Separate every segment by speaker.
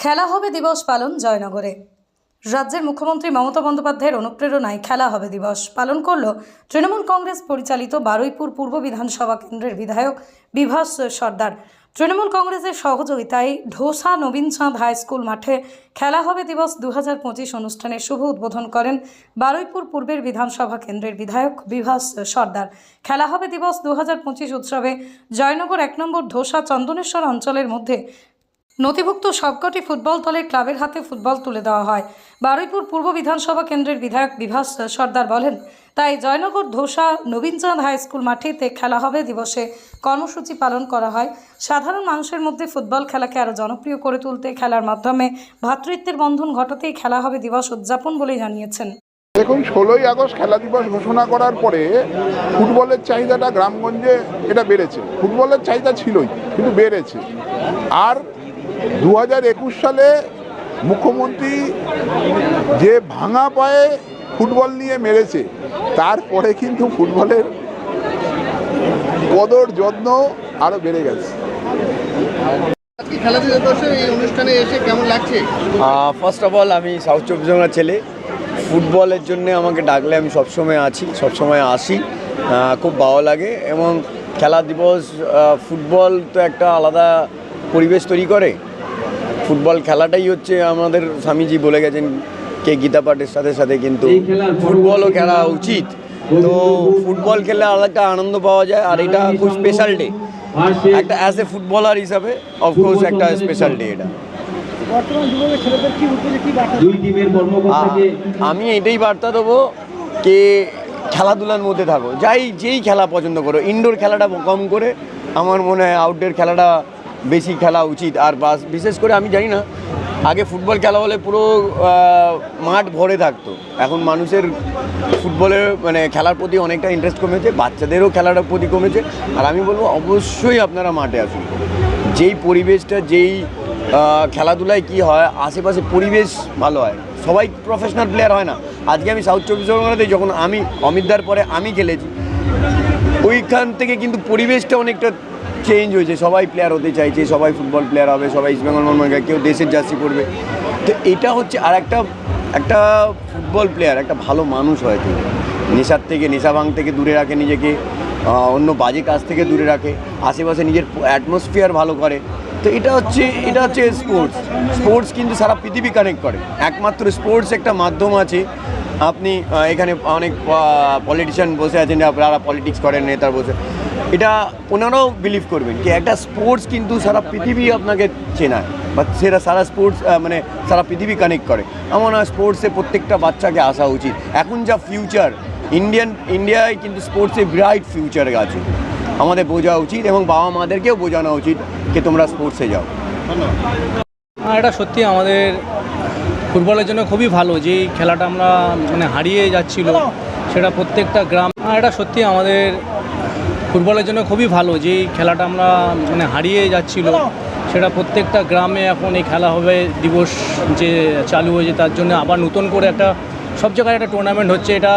Speaker 1: খেলা হবে দিবস পালন জয়নগরে। রাজ্যের মুখ্যমন্ত্রী মমতা বন্দ্যোপাধ্যায়ের অনুপ্রেরণায় খেলা হবে দিবস পালন করল তৃণমূল কংগ্রেস পরিচালিত বারুইপুর পূর্ব বিধানসভা কেন্দ্রের বিধায়ক বিভাস সর্দার। তৃণমূল কংগ্রেসের সহযোগিতায় ঢোসা নবীনচাঁদ হাই স্কুল মাঠে খেলা হবে দিবস দু হাজার পঁচিশ অনুষ্ঠানের শুভ উদ্বোধন করেন বারুইপুর পূর্বের বিধানসভা কেন্দ্রের বিধায়ক বিভাস সর্দার। খেলা হবে দিবস দু হাজার পঁচিশ উৎসবে জয়নগর এক নম্বর ধোসা চন্দনেশ্বর অঞ্চলের মধ্যে নথিভুক্ত সবকটি ফুটবল দলের ক্লাবের হাতে ফুটবল তুলে দেওয়া হয়। বারুইপুর পূর্ব বিধানসভা কেন্দ্রের বিধায়ক বিভাস সর্দার বলেন, তাই জয়নগর ধোসা নবীনচাঁদ হাই স্কুল মাঠেতে খেলা হবে দিবসে। কর্মসূচি পালন করা হয়। সাধারণ মানুষের মধ্যে ফুটবল খেলাকে আরও জনপ্রিয় করে তুলতে খেলার মাধ্যমে ভ্রাতৃত্বের বন্ধন ঘটাতেই খেলা হবে দিবস উদযাপন বলে জানিয়েছেন।
Speaker 2: দেখুন, ষোলোই আগস্ট খেলা দিবস ঘোষণা করার পরে ফুটবলের চাহিদাটা গ্রামগঞ্জে এটা বেড়েছে। ফুটবলের চাহিদা ছিলই, কিন্তু বেড়েছে। আর দু হাজার একুশ সালে মুখ্যমন্ত্রী যে ভাঙা পায়ে ফুটবল নিয়ে মেরেছে তারপরে কিন্তু ফুটবলের কদর যত্ন আরও বেড়ে গেছে।
Speaker 3: আজকে খেলা দিবসের এই অনুষ্ঠানে এসে কেমন লাগছে?
Speaker 4: ফার্স্ট অফ অল আমি সাউথ চব্বিশ পরগনার ছেলে। ফুটবলের জন্য আমাকে ডাকলে আমি সবসময় আছি সবসময় আসি। খুব ভালো লাগে এবং খেলা দিবস ফুটবল তো একটা আলাদা পরিবেশ তৈরি করে? ফুটবল খেলাটাই হচ্ছে আমাদের স্বামীজি বলে গেছেন কে গীতা পাঠের সাথে সাথে কিন্তু ফুটবলও খেলা উচিত। তো ফুটবল খেলে আলাদা আনন্দ পাওয়া যায় আর এটা খুব স্পেশাল ডে একটা অ্যাজ এ ফুটবলার হিসাবে অফকোর্স একটা স্পেশাল ডে এটা। আমি এটাই বার্তা দেবো কে খেলাধুলার মধ্যে থাকো যাই যেই খেলা পছন্দ করো ইনডোর খেলাটা কম করে আমার মনে হয় আউটডোর খেলাটা বেশি খেলা উচিত আর বাস, বিশেষ করে আমি জানি না, আগে ফুটবল খেলা হলে পুরো মাঠ ভরে থাকতো। এখন মানুষের ফুটবলের মানে খেলার প্রতি অনেকটা ইন্টারেস্ট কমেছে, বাচ্চাদেরও খেলার প্রতি কমেছে। আর আমি বলব, অবশ্যই আপনারা মাঠে আসুন। যেই পরিবেশটা, যেই খেলাধুলায় কি হয়, আশেপাশে পরিবেশ ভালো হয়। সবাই প্রফেশনাল প্লেয়ার হয় না। আজকে আমি সাউথ চব্বিশ পরগনাতে যখন আমি, অমিতদার পরে আমি খেলেছি, ওইখান থেকে কিন্তু পরিবেশটা অনেকটা চেঞ্জ হয়েছে, সবাই প্লেয়ার হতে চাইছে, সবাই ফুটবল প্লেয়ার হবে, সবাই ইস্ট বেঙ্গল মোহামেডান কেউ দেশের জার্সি পড়বে তো এটা হচ্ছে আর একটা একটা ফুটবল প্লেয়ার একটা ভালো মানুষ হয় তিনি। নেশার থেকে, নেশা ভাঙ থেকে দূরে রাখে নিজেকে অন্য বাজে কাজ থেকে দূরে রাখে, আশেপাশে নিজের অ্যাটমসফিয়ার ভালো করে। তো এটা হচ্ছে এটা হচ্ছে স্পোর্টস স্পোর্টস কিন্তু সারা পৃথিবী কানেক্ট করে। একমাত্র স্পোর্টস একটা মাধ্যম আছে। আপনি এখানে অনেক পলিটিশিয়ান বসে আছেন, যারা পলিটিক্স করেন নেতার বসে। এটা ওনারাও বিলিভ করবেন কি একটা স্পোর্টস কিন্তু সারা পৃথিবী আপনাকে চেনায় বা সেটা সারা স্পোর্টস মানে সারা পৃথিবী কানেক্ট করে। আমার হয় স্পোর্টসে প্রত্যেকটা বাচ্চাকে আসা উচিত। এখন যা ফিউচার ইন্ডিয়ান ইন্ডিয়ায় কিন্তু স্পোর্টসে ব্রাইট ফিউচার আছে। আমাদের বোঝা উচিত এবং বাবা মাদেরকেও বোঝানো উচিত যে তোমরা স্পোর্টসে যাও।
Speaker 5: আর এটা সত্যি আমাদের ফুটবলের জন্য খুবই ভালো। যে খেলাটা আমরা মানে হারিয়ে যাচ্ছিল, সেটা প্রত্যেকটা গ্রাম আর এটা সত্যি আমাদের ফুটবলের জন্য খুবই ভালো। যে খেলাটা আমরা মানে হারিয়ে যাচ্ছিল, সেটা প্রত্যেকটা গ্রামে এখন এই খেলা হবে, দিবস যে চালু হয়েছে তার জন্য আবার নতুন করে একটা সব জায়গায় একটা টুর্নামেন্ট হচ্ছে। এটা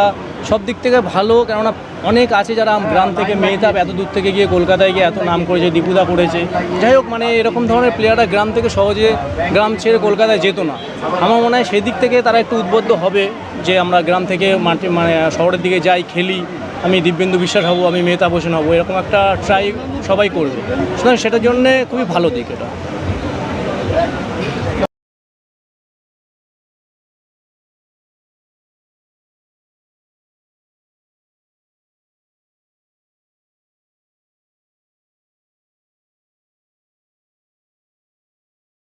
Speaker 5: সব দিক থেকে ভালো, কেননা অনেক আছে যারা গ্রাম থেকে মেহতাব এত দূর থেকে গিয়ে কলকাতায় গিয়ে এত নাম করেছে, দীপুদা করেছে। যাই হোক মানে এরকম ধরনের প্লেয়াররা গ্রাম থেকে সহজে গ্রাম ছেড়ে কলকাতায় যেত না। আমার মনে হয় সেদিক থেকে তারা একটু উদ্বুদ্ধ হবে যে আমরা গ্রাম থেকে মাঠে মানে শহরের দিকে যাই, খেলি। আমি দিব্যেন্দু বিশ্বাস হব, আমি মেহতা বসেন হব, এরকম একটা ট্রাই সবাই করবে। সুতরাং সেটার জন্যে খুবই ভালো দিক এটা।